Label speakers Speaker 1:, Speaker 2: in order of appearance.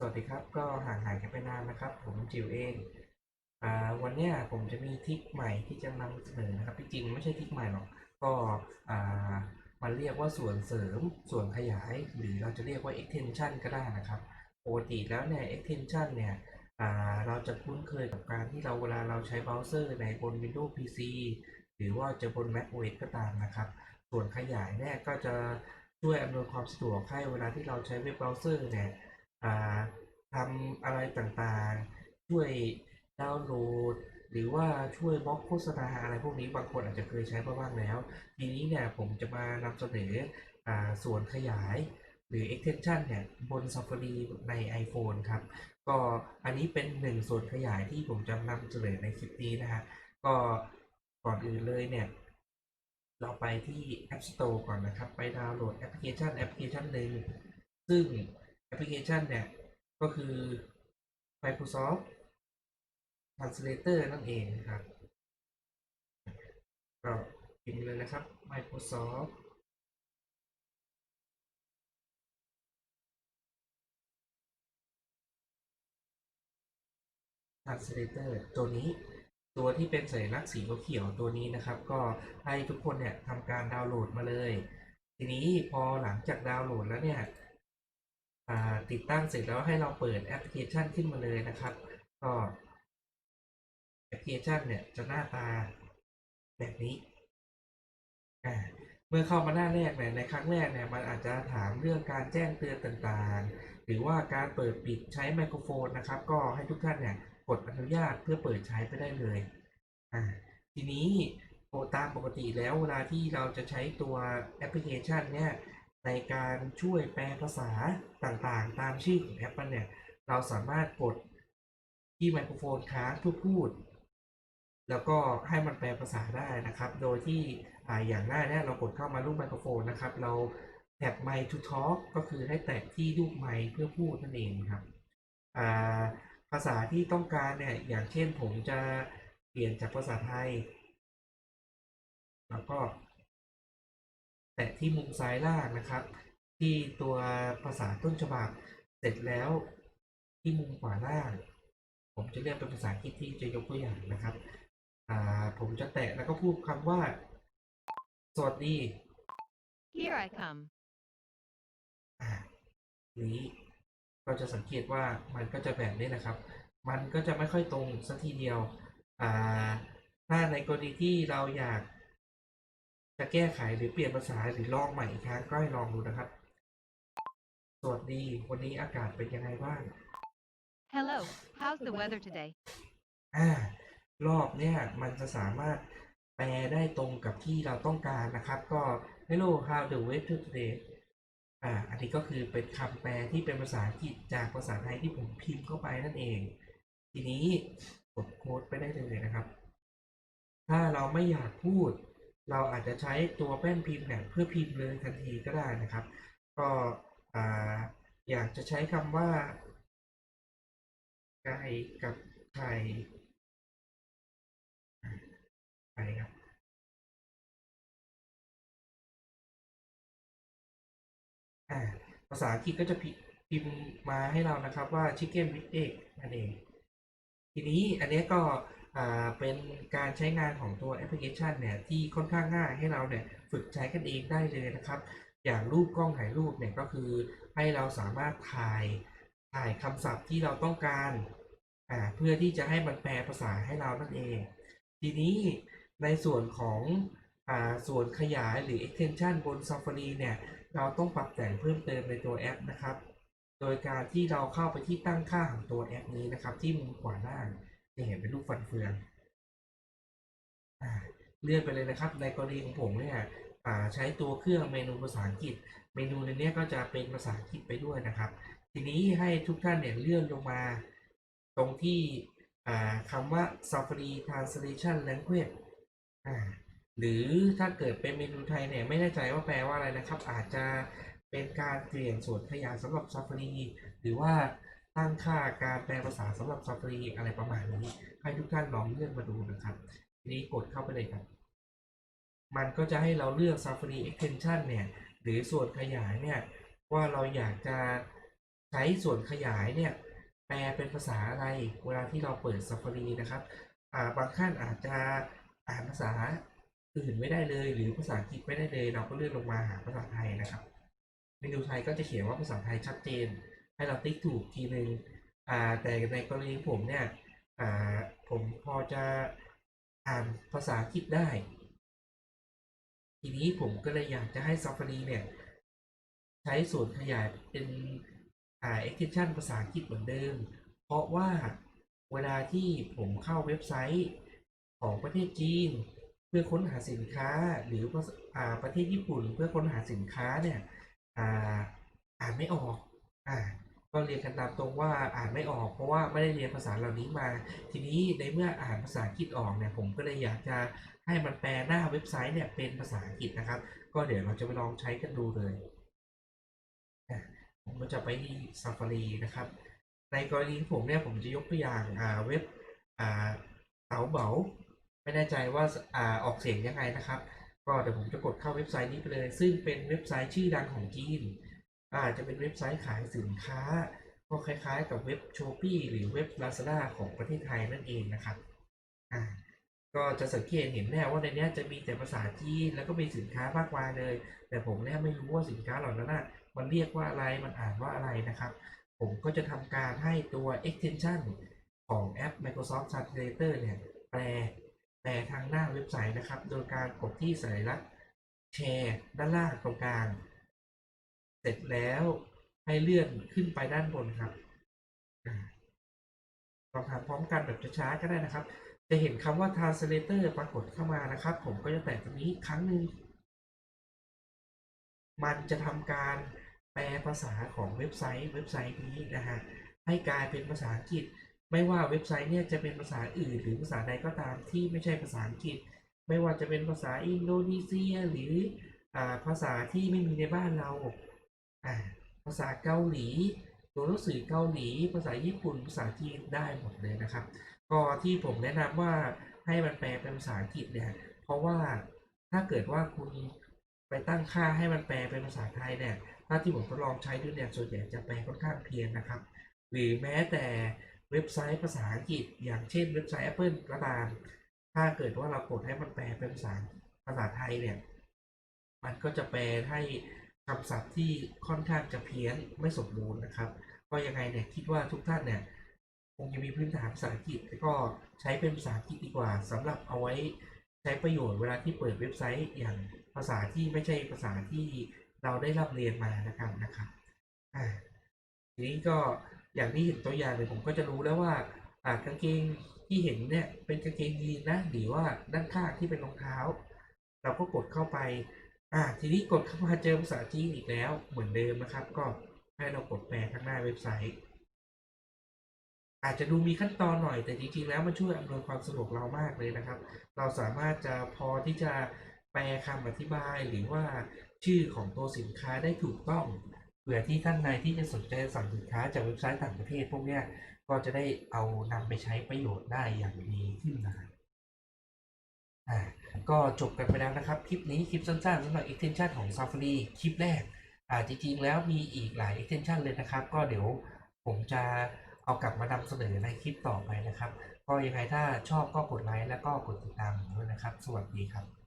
Speaker 1: สวัสดีครับ ก็ห่างหายกันไปนานนะครับ ผมจิวเองอวันนี้ผมจะมีทิคใหม่ที่จะนำเสนอนะครับที่จริงไม่ใช่ทิคใหม่หรอก ก็มันเรียกว่าส่วนเสริมส่วนขยาย หรือเราจะเรียกว่า extension ก็ได้นะครับปกติแล้วเนี่ย extension เนี่ยเราจะคุ้นเคยกับการที่เราเวลาเราใช้เบราว์เซอร์ในบน Windows PC หรือว่าจะบน Mac OS ก็ตามนะครับ ส่วนขยายเนี่ยก็จะช่วยอำนวยความสะดวกให้เวลาที่เราใช้เว็บเบราว์เซอร์เนี่ย อ่าทำอะไรต่างๆ ช่วยดาวน์โหลด หรือว่าช่วยบล็อกโฆษณาอะไรพวกนี้บางคนอาจจะเคยใช้มาบ้างแล้ว ทีนี้เนี่ยผมจะมานำเสนออ่าส่วนขยายหรือ extension เนี่ยบน Safari ใน iPhone ครับ ก็อันนี้เป็นหนึ่งส่วนขยายที่ผมจะนำเสนอในคลิปนี้นะฮะ ก็ก่อนอื่นเลยเนี่ย เราไปที่ App Store ก่อนนะครับ ไปดาวน์โหลดแอปพลิเคชันแอปพลิเคชันหนึ่งซึ่ง แอปพลิเคชันเนี่ย ก็คือ Microsoft Translator นั่นเองนะครับก็พิมพ์เลยนะครับ Microsoft Translator ตัวนี้ตัวที่เป็นสัญลักษณ์สีเขียวตัวนี้นะครับ ก็ให้ทุกคนเนี่ยทำการดาวน์โหลดมาเลย ทีนี้พอหลังจากดาวน์โหลดแล้วเนี่ย ติดตั้งเสร็จแล้วให้เราเปิดแอปพลิเคชันขึ้นมาเลยนะครับ ก็แอปพลิเคชันเนี่ยจะหน้าตาแบบนี้เมื่อเข้ามาหน้าแรกเนี่ยในครั้งแรกเนี่ยมันอาจจะถามเรื่องการแจ้งเตือนต่างๆ หรือว่าการเปิดปิดใช้ไมโครโฟนนะครับ ก็ให้ทุกท่านเนี่ยกดอนุญาตเพื่อเปิดใช้ไปได้เลยอ่าทีนี้ตามปกติแล้วเวลาที่เราจะใช้ตัวแอปพลิเคชันเนี่ย ในการช่วยแปลภาษาต่างๆ ตามชื่อของแอปมันเนี่ย เราสามารถกดที่ไมโครโฟนค้างเพื่อพูด แล้วก็ให้มันแปลภาษาได้นะครับ โดยที่ออย่างหน้าเนี่ยเรากดเข้ามารูปไมโครโฟนนะครับ เราแท็บไมค์ to talk ก็คือให้แตะที่รูปไมค์เพื่อพูดนั่นเองครับาภาษาที่ต้องการเนี่ย อย่างเช่นผมจะเปลี่ยนจากภาษาไทย แล้วก็ แตะที่มุมซ้ายล่างนะครับ ที่ตัวภาษาต้นฉบับเสร็จแล้วที่มุมขวาล่าง ผมจะเรียกเป็นภาษาอังกฤษที่จะยกตัวอย่างนะครับอ่าผมจะแตะแล้วก็พูดคำว่า สวัสดี
Speaker 2: Here I come.
Speaker 1: อ่านี้เราจะสังเกตว่ามันก็จะแบบนี้นะครับ มันก็จะไม่ค่อยตรงสักทีเดียวอ่าถ้าในกรณีที่เราอยาก จะแก้ไขหรือเปลี่ยนภาษาหรือลองใหม่อีกครั้งก็ให้ลองดูนะครับ สวัสดี วันนี้อากาศเป็นยังไงบ้าง
Speaker 2: Hello, how's the weather today?
Speaker 1: อ่ารอบเนี่ยมันจะสามารถแปลได้ตรงกับที่เราต้องการนะครับ ก็ Hello how the weather today อ่า อันนี้ก็คือเป็นคำแปลที่เป็นภาษาอังกฤษจากภาษาไทยที่ผมพิมพ์เข้าไปนั่นเอง ทีนี้กดโค้ดไปได้เลยนะครับ ถ้าเราไม่อยากพูด เราอาจจะใช้ตัวแป้นพิมพ์เนี่ยเพื่อพิมพ์เลยทันทีก็ได้นะครับ ก็ออยากจะใช้คำว่าไก่กับไข่ไก่ครับภาษาอังกฤษก็จะพิพิมพ์มาให้เรานะครับว่า chicken with egg นั่นเอง ทีนี้อันนี้ก็ อ่าเป็นการใช้งานของตัวแอปพลิเคชันเนี่ยที่ค่อนข้างง่ายให้เราเนี่ยฝึกใช้กันเองได้เลยนะครับ อย่างรูปกล้องถ่ายรูปเนี่ยก็คือให้เราสามารถถ่ายถ่ายคำศัพท์ที่เราต้องการอ่าเพื่อที่จะให้มันแปลภาษาให้เรานั่นเอง ทีนี้ในส่วนของอ่าส่วนขยายหรือ extension บน Safari เนี่ยเราต้องปรับแต่งเพิ่มเติมในตัวแอปนะครับ โดยการที่เราเข้าไปที่ตั้งค่าของตัวแอปนี้นะครับที่มุมขวาล่าง จะเห็นเป็นรูปฟันเฟืองเลื่อนไปเลยนะครับ ในกรณีของผมเนี่ยใช้ตัวเครื่องเมนูภาษาอังกฤษ เมนูในนี้ก็จะเป็นภาษาอังกฤษไปด้วยนะครับ ทีนี้ให้ทุกท่านเนี่ยเลื่อนลงมาตรงที่คำว่า Safari Translation Language หรือถ้าเกิดเป็นเมนูไทยเนี่ยไม่แน่ใจว่าแปลว่าอะไรนะครับ อาจจะเป็นการเปลี่ยนส่วนขยายสำหรับ Safari หรือว่า ตั้งค่าการแปลภาษาสำหรับ Safari อะไรประมาณนี้ ให้ทุกท่านลองเลื่อนมาดูนะครับทีนี้กดเข้าไปเลยครับ มันก็จะให้เราเลือก Safari Extension เนี่ย หรือส่วนขยายเนี่ย ว่าเราอยากจะใช้ส่วนขยายเนี่ย แปลเป็นภาษาอะไร เวลาที่เราเปิด Safari นะครับาบางท่านอาจจะอ่านภาษาอื่นไม่ได้เลย หรือภาษาอังกฤษไม่ได้เลย เราก็เลื่อนลงมาหาภาษาไทยนะครับเมนูไทยก็จะเขียนว่าภาษาไทยชัดเจน ให้เราติ๊กถูกทีหนึ่งอ่าแต่ในกรณีผมเนี่ยอ่าผมพอจะอ่านภาษาอังกฤษได้ ทีนี้ผมก็เลยอยากจะให้ Safari เนี่ย ใช้ส่วนขยายเป็นอ่า extension ภาษาอังกฤษเหมือนเดิม เพราะว่าเวลาที่ผมเข้าเว็บไซต์ของประเทศจีน เพื่อค้นหาสินค้าหรืออ่าประเทศญี่ปุ่น เพื่อค้นหาสินค้าเนี่ยอ่าอ่านไม่ออกอ่า ก็เรียนกันตามตรงว่าอ่านไม่ออกเพราะว่าไม่ได้เรียนภาษาเหล่านี้มา ทีนี้ในเมื่ออ่านภาษาอังกฤษออกเนี่ยผมก็เลยอยากจะให้มันแปลหน้าเว็บไซต์เนี่ยเป็นภาษาอังกฤษนะครับ ก็เดี๋ยวเราจะไปลองใช้กันดูเลยผมก็จะไปที่ Safari นะครับ ในกรณีผมเนี่ยผมจะยกตัวอย่างอ่าเว็บอ่าเต๋าเบาไม่แน่ใจว่าอ่าออกเสียงยังไงนะครับ ก็เดี๋ยวผมจะกดเข้าเว็บไซต์นี้ไปเลย ซึ่งเป็นเว็บไซต์ชื่อดังของจีน อาจจะเป็นเว็บไซต์ขายสินค้า ก็คล้ายๆ กับเว็บ s h อ p e e หรือเว็บ Lazada ของประเทศไทยนั่นเองนะครับอ่าก็จะสังเกตเห็นแน่ว่าในนี้จะมีแต่ภาษาจีนแล้วก็มีสินค้ามากมายเลย แต่ผมเนี่ยไม่รู้ว่าสินค้าเหล่านั้นน่ะมันเรียกว่าอะไรมันอ่านว่าอะไรนะครับ ผมก็จะทำการให้ตัว extension ของแอป Microsoft Translator เนี่ยแปลแปลทางหน้าเว็บไซต์นะครับ โดยการกดที่สัญลักษณ์แชร์ด้านล่างตรงกลาง เสร็จแล้วให้เลื่อนขึ้นไปด้านบนครับลองทำพร้อมกันแบบช้าๆก็ได้นะครับ จะเห็นคำว่า translator ปรากฏเข้ามานะครับ ผมก็จะแตะตรงนี้ครั้งหนึ่ง มันจะทำการแปลภาษาของเว็บไซต์เว็บไซต์นี้นะฮะให้กลายเป็นภาษาอังกฤษ ไม่ว่าเว็บไซต์เนี่ยจะเป็นภาษาอื่น หรือภาษาใดก็ตามที่ไม่ใช่ภาษาอังกฤษ ไม่ว่าจะเป็นภาษาอินโดนีเซียหรืออภาษาที่ไม่มีในบ้านเรา ภาษาเกาหลี ตัวหนังสือเกาหลี ภาษาญี่ปุ่น ภาษาจีนได้หมดเลยนะครับ ก็ที่ผมแนะนำว่าให้มันแปลเป็นภาษาอังกฤษเนี่ย เพราะว่าถ้าเกิดว่าคุณไปตั้งค่าให้มันแปลเป็นภาษาไทยเนี่ย ถ้าที่ผมทดลองใช้ดูเนี่ย ส่วนใหญ่จะแปลค่อนข้างเพี้ยนนะครับ หรือแม้แต่เว็บไซต์ภาษาอังกฤษ อย่างเช่นเว็บไซต์ Apple ก็ตาม ถ้าเกิดว่าเรากดให้มันแปลเป็นภาษาภาษาไทยเนี่ย มันก็จะแปลให้ คำศัพท์ที่ค่อนข้างจะเพี้ยนไม่สมบูรณ์นะครับ ก็ยังไงเนี่ยคิดว่าทุกท่านเนี่ยคงจะมีพื้นฐานภาษาอังกฤษแล้วก็ใช้เป็นภาษาอังกฤษดีกว่าสำหรับเอาไว้ใช้ประโยชน์เวลาที่เปิดเว็บไซต์อย่างภาษาที่ไม่ใช่ภาษาที่เราได้รับเรียนมานะครับนะครับอ่าทีนี้ก็อย่างที่เห็นตัวอย่างเลยผมก็จะรู้แล้วว่าอ่ากางเกงที่เห็นเนี่ยเป็นกางเกงยีนนะหรือว่าด้านข้างที่เป็นรองเท้า เราก็กดเข้าไป อ่าทีนี้กดเข้ามาเจอภาษาจีนอีกแล้วเหมือนเดิมนะครับ ก็ให้เรากดแปลข้างหน้าเว็บไซต์ อาจจะดูมีขั้นตอนหน่อยแต่จริงๆ แล้วมันช่วยอำนวยความสะดวกเรามากเลยนะครับ เราสามารถจะพอที่จะแปลคำอธิบายหรือว่าชื่อของตัวสินค้าได้ถูกต้องเผื่อที่ท่านใดที่จะสนใจสั่งสินค้าจากเว็บไซต์ต่างประเทศพวกนี้ก็จะได้เอานำไปใช้ประโยชน์ได้อย่างดีขึ้นนะครับ ก็จบกันไปแล้วนะครับ คลิปนี้คลิปสั้นๆสำหรับ extension ของ Safari คลิปแรก อ่าจริงๆ แล้วมีอีกหลาย extension เลยนะครับ ก็เดี๋ยวผมจะเอากลับมานำเสนอในคลิปต่อไปนะครับ ก็ยังไงถ้าชอบก็กดไลค์แล้วก็กดติดตามผมด้วยนะครับ สวัสดีครับ